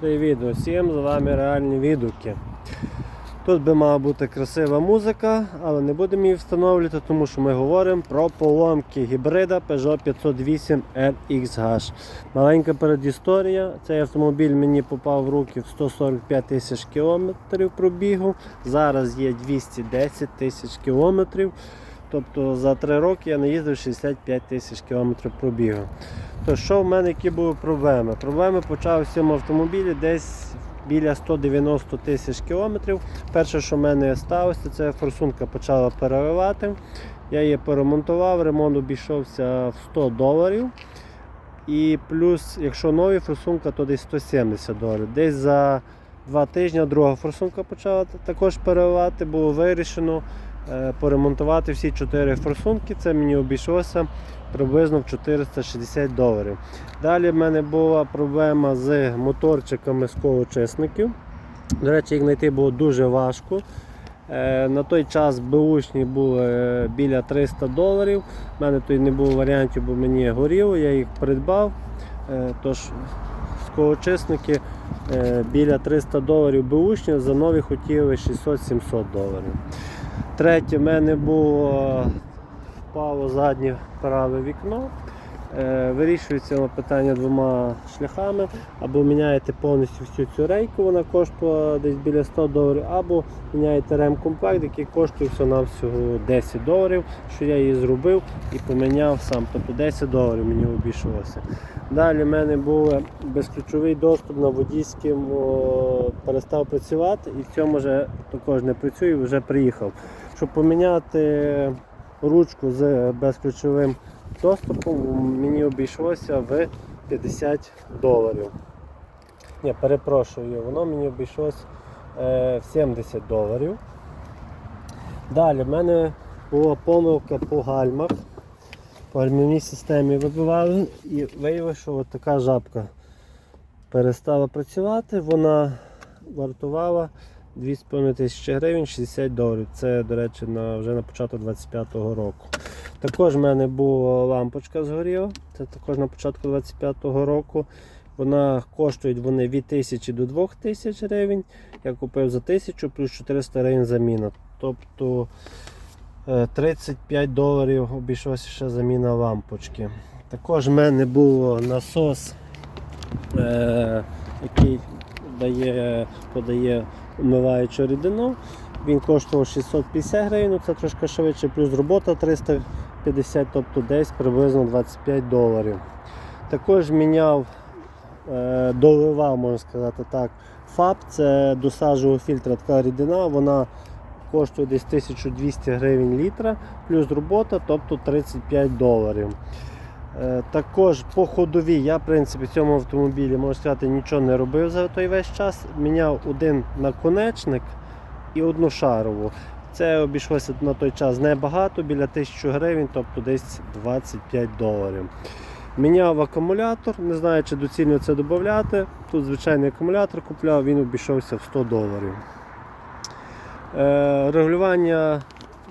Привіт усім, з вами реальні відгуки. Тут би мала бути красива музика, але не будемо її встановлювати, тому що ми говоримо про поломки гібрида Peugeot 508 RXH. Маленька передісторія. Цей автомобіль мені попав в руки в 145 тисяч кілометрів пробігу. Зараз є 210 тисяч кілометрів. Тобто за 3 роки я наїздив 65 тисяч кілометрів пробігу. То що в мене які були проблеми? Проблеми почали в цьому автомобілі десь біля 190 тисяч кілометрів. Перше, що в мене сталося, це форсунка почала переливати. Я її перемонтував, ремонт обійшовся в 100 доларів. І плюс, якщо нові форсунка, то десь 170 доларів. Десь за два тижні друга форсунка почала також переливати, було вирішено поремонтувати всі чотири форсунки. Це мені обійшлося приблизно в 460 доларів. Далі в мене була проблема з моторчиками сковочисників. До речі, їх знайти було дуже важко. Е, На той час беушні були е, біля 300 доларів. У мене тут не було варіантів, бо мені горіло, я їх придбав. Е, Тож сковочисники е, біля 300 доларів беушні, за нові хотіли 600-700 доларів. Третє, в мене було впало заднє праве вікно. Е, Вирішується питання двома шляхами. Або міняєте повністю всю цю рейку, вона коштує десь біля 100 доларів, або міняєте ремкомплект, який коштує всього 10 доларів, що я її зробив і поміняв сам. Тобто 10 доларів мені обійшлося. Далі в мене був безключовий доступ на водійським, перестав працювати і в цьому вже також не працює, вже приїхав. Щоб поміняти ручку з безключовим доступом мені обійшлося в 50 доларів. Ні, перепрошую, воно мені обійшлося е, в 70 доларів. Далі в мене була помилка по гальмах. По гальмівній системі вибивали і виявилося, що така жабка перестала працювати, вона вартувала 2,5 тисячі гривень 60 доларів. Це, до речі, на, вже на початку 25-го року. Також в мене була лампочка згоріла, це також на початку 25-го року. Вона коштують вони від 1000 до 2000 гривень. Я купив за 1000 плюс 400 гривень заміна. Тобто е, 35 доларів обійшлося ще заміна лампочки. Також в мене був насос, е, який дає, подає умиваючу рідину. Він коштував 650 гривень, ну, це трошки швидше, плюс робота 350, тобто десь приблизно 25 доларів. Також міняв, е, доливав, можна сказати так, ФАП, це досаджував фільтр така рідина, вона коштує десь 1200 гривень літра, плюс робота, тобто 35 доларів. Е, Також по ходовій я в принципі в цьому автомобілі можна сказати нічого не робив за той весь час. Міняв один наконечник і одну шарову. Це обійшлося на той час небагато, біля 1000 гривень, тобто десь 25 доларів. Міняв акумулятор, не знаю, чи доцільно це додати. Тут звичайний акумулятор купляв, він обійшовся в 100 доларів. Е, регулювання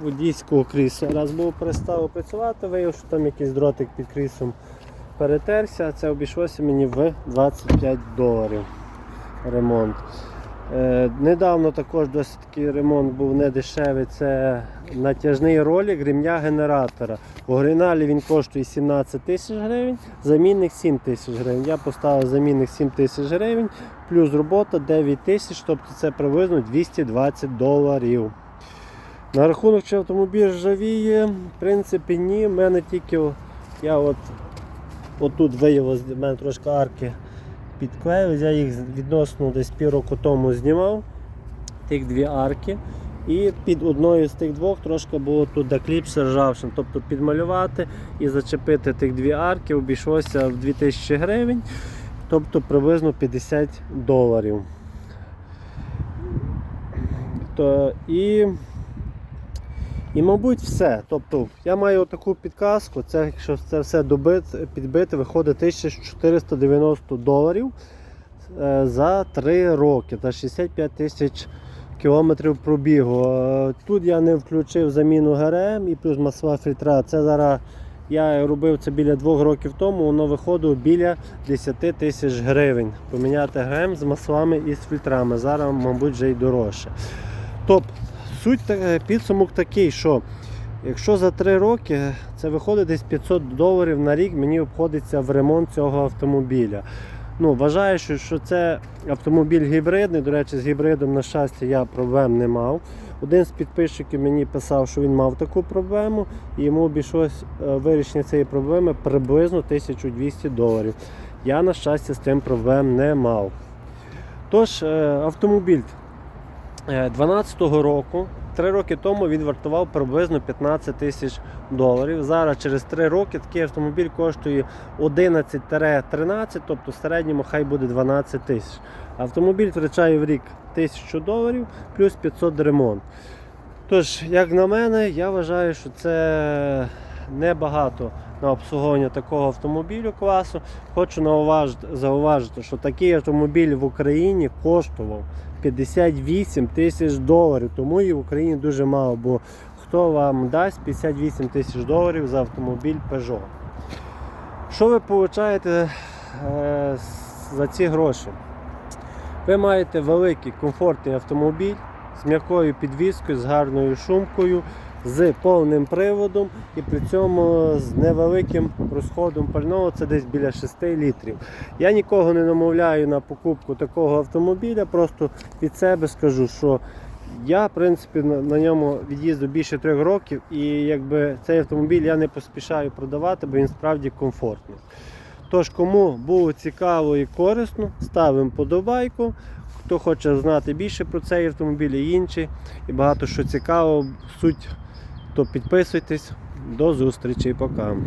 водійського крісла. Раз було перестало працювати, виявив, що там якийсь дротик під кріслом перетерся, це обійшлося мені в 25 доларів ремонт. Е, недавно також досить такий ремонт був не дешевий. Це натяжний ролик ремня генератора. В оригіналі він коштує 17 тисяч гривень, замінник 7 тисяч гривень. Я поставив замінник 7 тисяч гривень, плюс робота 9 тисяч, тобто це приблизно 220 доларів. На рахунок чи автомобіль ржавіє, в принципі, ні. У мене тільки я от отут виявилось, в мене трошки арки підклеїлись, я їх відносно десь півроку тому знімав, тих дві арки. І під одною з тих двох трошки було тут кліпс ржавшин. Тобто підмалювати і зачепити тих дві арки обійшлося в 2000 гривень, тобто приблизно 50 доларів. То, і і, мабуть, все. Тобто, я маю таку підказку, це, якщо це все добити, підбити, виходить 1490 доларів е, за 3 роки та 65 тисяч кілометрів пробігу. Е, Тут я не включив заміну ГРМ і плюс масова фільтра. Це зараз Я робив це біля двох років тому, воно виходило біля 10 тисяч гривень. Поміняти грем з маслами і з фільтрами. Зараз, мабуть, вже й дорожче. Тобто, суть підсумок такий, що якщо за 3 роки це виходить десь 500 доларів на рік, мені обходиться в ремонт цього автомобіля. Ну, вважаю, що, що це автомобіль гібридний. До речі, з гібридом, на щастя, я проблем не мав. Один з підписчиків мені писав, що він мав таку проблему, і йому обійшлось е, вирішення цієї проблеми приблизно 1200 доларів. Я, на щастя, з тим проблем не мав. Тож, е, автомобіль 12-го року, 3 роки тому він вартував приблизно 15 тисяч доларів. Зараз через 3 роки такий автомобіль коштує 11-13, тобто в середньому хай буде 12 тисяч. Автомобіль втрачає в рік 1000 доларів плюс 500 ремонт. Тож, як на мене, я вважаю, що це небагато на обслуговування такого автомобілю класу. Хочу зауважити, що такий автомобіль в Україні коштував 58 тисяч доларів. Тому і в Україні дуже мало, бо хто вам дасть 58 тисяч доларів за автомобіль Peugeot. Що ви получаєте е, за ці гроші? Ви маєте великий комфортний автомобіль з м'якою підвіскою, з гарною шумкою, з повним приводом і при цьому з невеликим розходом пального, це десь біля 6 літрів. Я нікого не намовляю на покупку такого автомобіля, просто від себе скажу, що я в принципі на, ньому від'їздив більше трьох років, і якби цей автомобіль я не поспішаю продавати, бо він справді комфортний. Тож, кому було цікаво і корисно, ставимо подобайку. Хто хоче знати більше про цей автомобіль і інші, і багато що цікаво, суть, то підписуйтесь. До зустрічі, пока.